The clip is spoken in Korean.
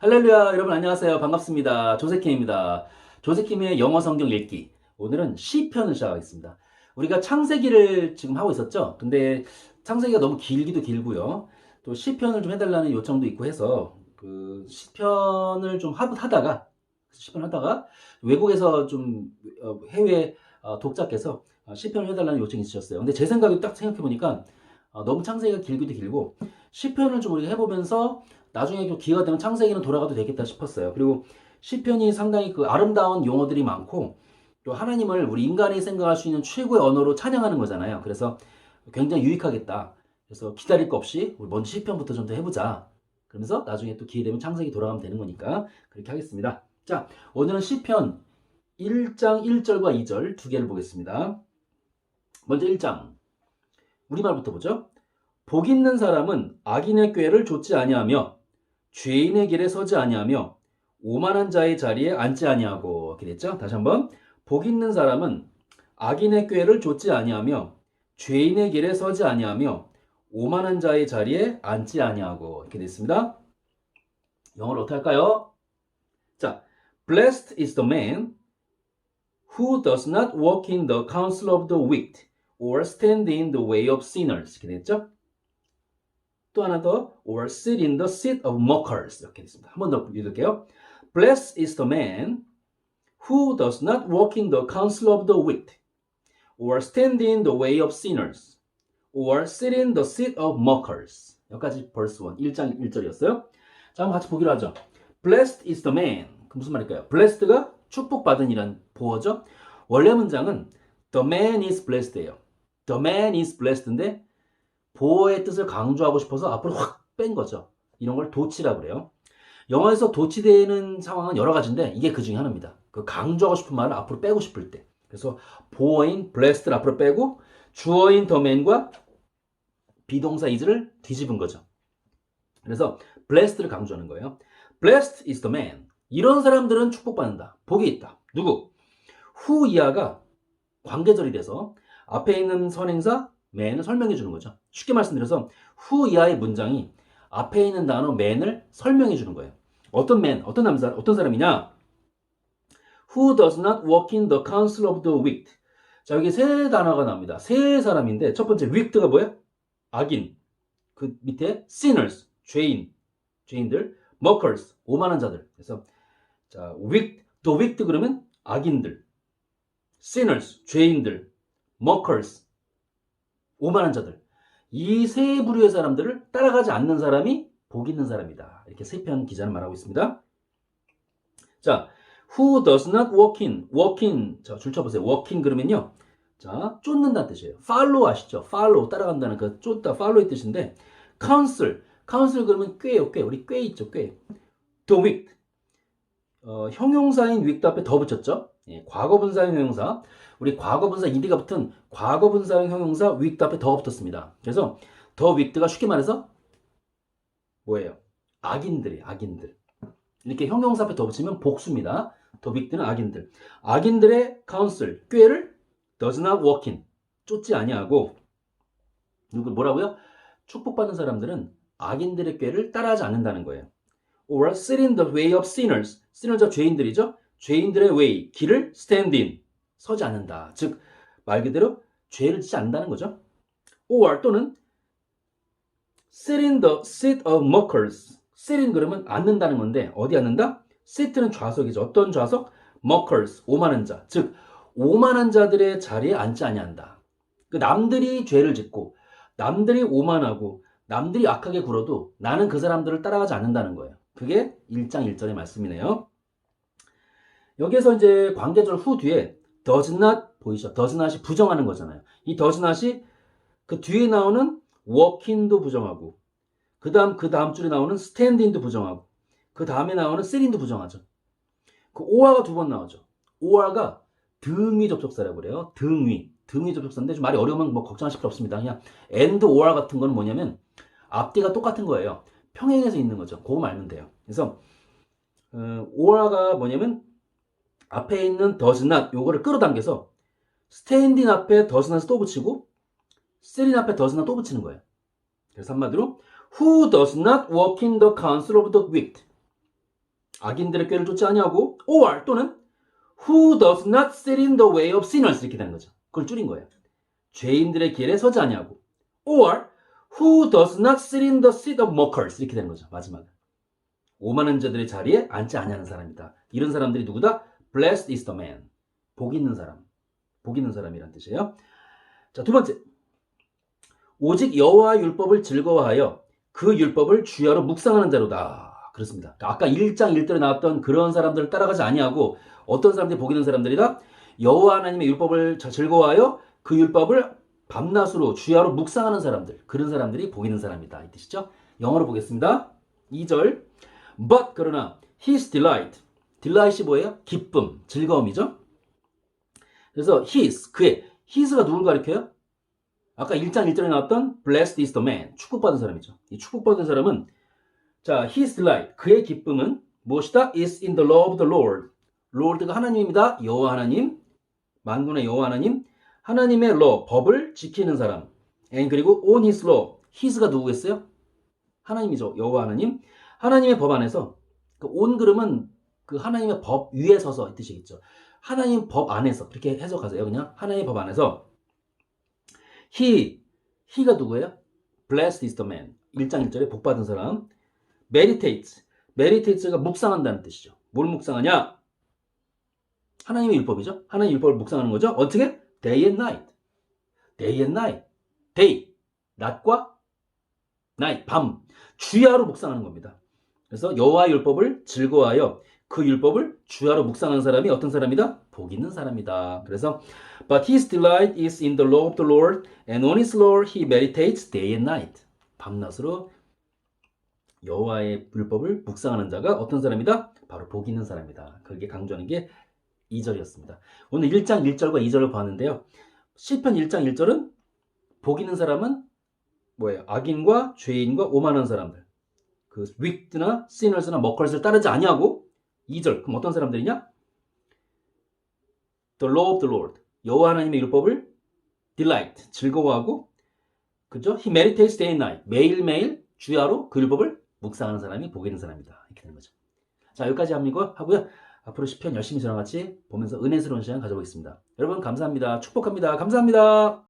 할렐루야 여러분 안녕하세요. 반갑습니다. 조세킴입니다. 조세킴의 영어 성경 읽기. 오늘은 시편을 시작하겠습니다. 우리가 창세기를 지금 하고 있었죠? 근데 창세기가 너무 길기도 길고요. 또 시편을 좀 해달라는 요청도 있고 해서 그 시편을 좀 하- 하다가 시편 하다가 외국에서 좀 어, 해외 어, 독자께서 어, 시편을 해달라는 요청이 있으셨어요. 근데 제 생각에 딱 생각해 보니까 어, 너무 창세기가 길기도 길고 시편을 좀 우리가 해보면서 나중에 좀 기회가 되면 창세기는 돌아가도 되겠다 싶었어요. 그리고 시편이 상당히 그 아름다운 용어들이 많고 또 하나님을 우리 인간이 생각할 수 있는 최고의 언어로 찬양하는 거잖아요. 그래서 굉장히 유익하겠다. 그래서 기다릴 거 없이 우리 먼저 시편부터 좀 더 해보자. 그러면서 나중에 또 기회 되면 창세기 돌아가면 되는 거니까 그렇게 하겠습니다. 자, 오늘은 시편 1장 1절과 2절 두 개를 보겠습니다. 먼저 1장 우리말부터 보죠. 복 있는 사람은 악인의 꾀를 좇지 아니하며 죄인의 길에 서지 아니하며 오만한 자의 자리에 앉지 아니하고 됐죠? 다시 한번 복 있는 사람은 악인의 꾀를 좇지 아니하며 죄인의 길에 서지 아니하며 오만한 자의 자리에 앉지 아니하고 이렇게 됐습니다. 영어로 어떻게 할까요? 자, blessed is the man who does not walk in the counsel of the wicked or stand in the way of sinners 이렇게 됐죠? 또 하나 더 or sit in the seat of mockers 이렇게 됐습니다. 한 번 더 읽을게요. Blessed is the man who does not walk in the counsel of the wicked or stand in the way of sinners or sit in the seat of mockers 여기까지 verse 1, 1장 1절이었어요. 자, 한번 같이 보기로 하죠. Blessed is the man. 그 무슨 말일까요? Blessed가 축복받은 이란 보어죠. 원래 문장은 the man is blessed예요. The man is blessed인데 보호의 뜻을 강조하고 싶어서 앞으로 확 뺀 거죠. 이런 걸 도치라고 그래요. 영어에서 도치되는 상황은 여러 가지인데 이게 그 중에 하나입니다. 그 강조하고 싶은 말을 앞으로 빼고 싶을 때. 그래서 보어인 blessed를 앞으로 빼고 주어인 the man과 비동사 is를 뒤집은 거죠. 그래서 blessed를 강조하는 거예요. blessed is the man. 이런 사람들은 축복받는다. 복이 있다. 누구? 후 이하가 관계절이 돼서 앞에 있는 선행사 man을 설명해 주는 거죠. 쉽게 말씀드려서 후 이하의 문장이 앞에 있는 단어 man을 설명해 주는 거예요. 어떤 man, 어떤 남자, 어떤 사람이냐? Who does not walk in the counsel of the wicked. 자, 여기 세 단어가 나옵니다. 세 사람인데 첫 번째 wicked가 뭐야? 악인. 그 밑에 sinners, 죄인, 죄인들, mockers, 오만한 자들. 그래서 자, wicked, the wicked 그러면 악인들, sinners, 죄인들, mockers, 오만한 자들. 이 세 부류의 사람들을 따라가지 않는 사람이 복 있는 사람이다. 이렇게 세편 기자는 말하고 있습니다. 자, who does not walk in, walk in. 자, 줄 쳐보세요. walk in 그러면요. 자, 쫓는다는 뜻이에요. follow 아시죠? follow, 따라간다는 그 쫓다, follow의 뜻인데, counsel, counsel 그러면 꾀요, 꾀. 우리 꾀 있죠, 꾀. the wicked. 어, 형용사인 wicked 앞에 더 붙였죠? 예, 과거 분사형 형용사. 우리 과거 분사 ed가 붙은 과거 분사형 형용사 wicked 앞에 더 붙었습니다. 그래서 더 wicked가 쉽게 말해서 뭐예요? 악인들이 악인들. 이렇게 형용사 앞에 더 붙이면 복수입니다. 더 wicked는 악인들. 악인들의 counsel, 꾀를 does not walk in. 쫓지 아니하고 누구 뭐라고요? 축복받는 사람들은 악인들의 꾀를 따라하지 않는다는 거예요. or sit in the way of sinners. sinners가 죄인들이죠. 죄인들의 way, 길을 in. 서지 않는다. 즉, 말 그대로 죄를 짓지 않는다는 거죠. or 또는 sit in the seat of mockers. sit in 그러면 앉는다는 건데, 어디 앉는다? sit는 좌석이죠. 어떤 좌석? mockers, 오만한 자. 즉, 오만한 자들의 자리에 앉지 아니한다. 그 남들이 죄를 짓고, 남들이 오만하고, 남들이 악하게 굴어도 나는 그 사람들을 따라가지 않는다는 거예요. 그게 1장 1절의 말씀이네요. 여기에서 이제 관계절 후 뒤에 does not 보이죠? does not이 부정하는 거잖아요. 이 does not이 그 뒤에 나오는 walk in도 부정하고 그 다음 그 다음 줄에 나오는 stand in도 부정하고 그 다음에 나오는 sit in도 부정하죠. 그 or가 두 번 나오죠. or가 등위 접속사라고 그래요. 등위. 등위 접속사인데 좀 말이 어려우면 뭐 걱정하실 필요 없습니다. 그냥 and or 같은 거는 뭐냐면 앞뒤가 똑같은 거예요. 평행해서 있는 거죠. 그거 알면 돼요. 그래서 어, or가 뭐냐면 앞에 있는 does not 요거를 끌어당겨서 stand in 앞에 does not 또 붙이고 sit in 앞에 does not 또 붙이는 거예요. 그래서 한마디로 who does not walk in the counsel of the wicked 악인들의 꾀를 쫓지 아니하고 or 또는 who does not sit in the way of sinners 이렇게 되는 거죠. 그걸 줄인 거예요. 죄인들의 길에 서지 아니하고 or who does not sit in the seat of mockers 이렇게 되는 거죠. 마지막에 오만한 자들의 자리에 앉지 아니하는 사람이다. 이런 사람들이 누구다? Blessed is the man. 복 있는 사람. 복 있는 사람이란 뜻이에요. 자, 두 번째. 오직 여호와 율법을 즐거워하여 그 율법을 주야로 묵상하는 자로다. 그렇습니다. 아까 1장 1절에 나왔던 그런 사람들을 따라가지 아니하고 어떤 사람들이 복 있는 사람들이다? 여호와 하나님의 율법을 즐거워하여 그 율법을 밤낮으로 주야로 묵상하는 사람들. 그런 사람들이 복 있는 사람이다. 이 뜻이죠. 영어로 보겠습니다. 2절. But 그러나 his delight. Delight이 뭐예요? 기쁨, 즐거움이죠. 그래서 his 그의 his가 누굴 가리켜요? 아까 1장 1절에 나왔던 blessed is the man 축복받은 사람이죠. 이 축복받은 사람은 자 his delight 그의 기쁨은 무엇이다? is in the law of the Lord. Lord가 하나님입니다. 여호와 하나님 만군의 여호와 하나님 하나님의 law 법을 지키는 사람. and 그리고 on his law his가 누구겠어요? 하나님이죠. 여호와 하나님 하나님의 법 안에서 그온 그름은 그 하나님의 법 위에 서서 이 뜻이겠죠. 하나님 법 안에서 그렇게 해석하세요. 그냥 하나님의 법 안에서 he he가 누구예요? blessed is the man 1장 1절에 복 받은 사람 meditates meditates가 묵상한다는 뜻이죠. 뭘 묵상하냐? 하나님의 율법이죠. 하나님의 율법을 묵상하는 거죠. 어떻게? day and night. day and night. day 낮과 night 밤 주야로 묵상하는 겁니다. 그래서 여호와 율법을 즐거워하여 그 율법을 주야로 묵상하는 사람이 어떤 사람이다? 복 있는 사람이다. 그래서 But his delight is in the law of the Lord, and on his law he meditates day and night. 밤낮으로 여호와의 율법을 묵상하는 자가 어떤 사람이다? 바로 복 있는 사람이다. 그게 강조하는 게 2절이었습니다. 오늘 1장 1절과 2절을 봤는데요. 시편 1장 1절은 복 있는 사람은 뭐예요? 악인과 죄인과 오만한 사람들. 그 wicked나 sinners나 먹걸스를 따르지 아니하고 2절 그럼 어떤 사람들이냐? The law of the Lord 여호와 하나님의 율법을 delight 즐거워하고 그죠? He meditates day and night 매일매일 주야로 그 율법을 묵상하는 사람이 복 있는 사람이다 이렇게 되는 거죠. 자 여기까지 합니다. 하고요. 앞으로 10편 열심히 저랑 같이 보면서 은혜스러운 시간 가져보겠습니다. 여러분 감사합니다. 축복합니다. 감사합니다.